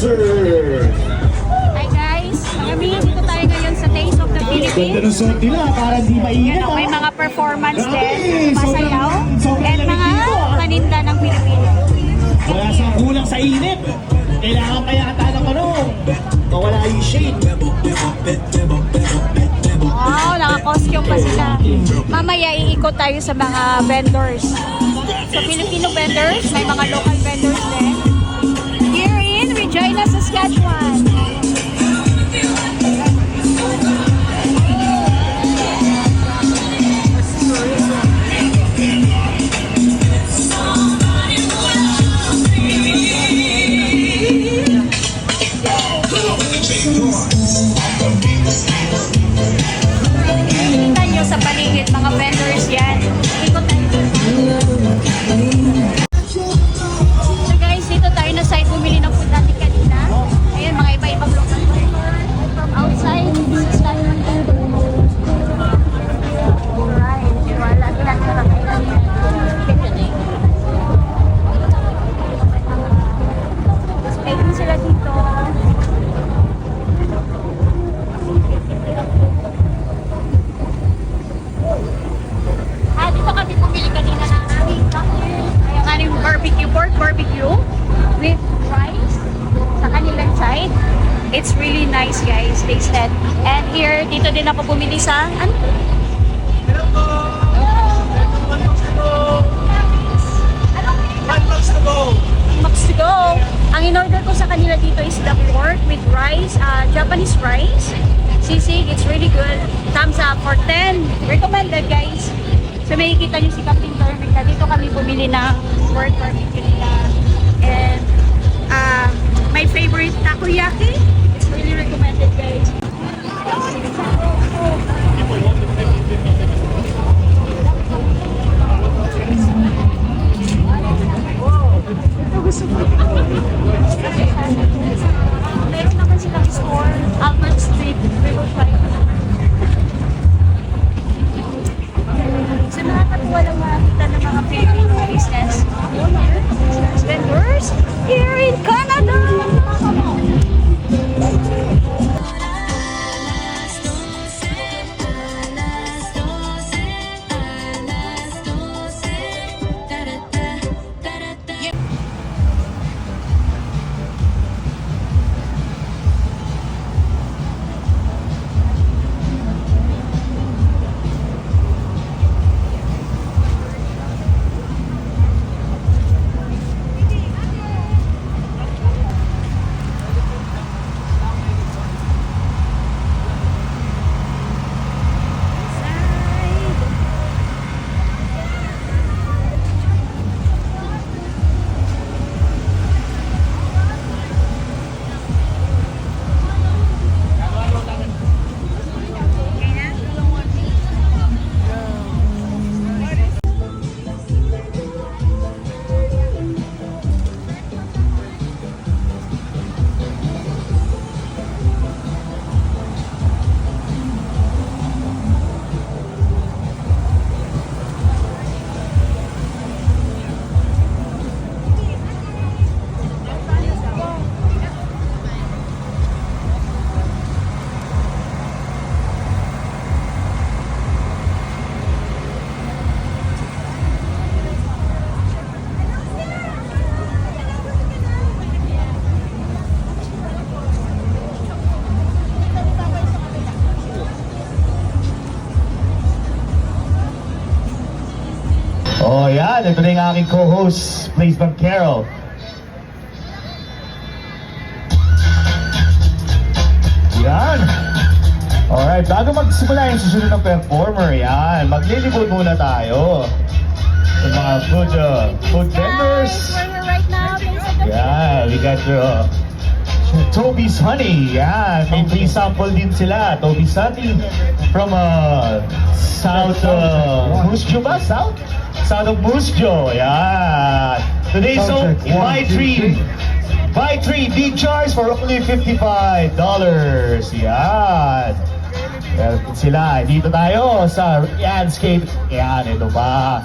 dancers. Hi guys, kami dito tayo ngayon sa Taste of the Ganda Philippines. ng suot nila para di mainit. Yan, oh, may ah. mga performance din, masayaw, at mga ah. paninda ng Pilipino. Wala sa kulang sa init. Kailangan pa yata ng ano. Mawala yung shade. Wow, naka-costume pa sila. Mamaya iikot tayo sa mga vendors. So Filipino vendors, may mga local barbecue, pork barbecue with rice sa kanilang side. It's really nice, guys. Tasted. And here, dito din ako bumili sa, ano? Max to go. Ang in-order ko sa kanila dito is the pork with rice, uh, Japanese rice. Sisig, it's really good. Thumbs up for 10. Recommended, guys. So may kita nyo si Captain Perfect na dito kami bumili ng pork barbecue nila. And uh, here in Canada. Oh, yan. Ito na yung aking co-host, Place from Carol. Yan. Alright, bago magsimula yung susunod ng performer, yan, maglilibot muna tayo. Yung mga food, uh, food vendors. Yeah, we got your uh, Toby's Honey. Yeah, may free sample din sila. Toby's Honey from uh, South uh, Musjo ba? South? South of Musjo. Yeah. Today so buy three. Buy three big jars for only $55. Yan. Meron sila. Dito tayo sa Yanscape. Yan, ito ba?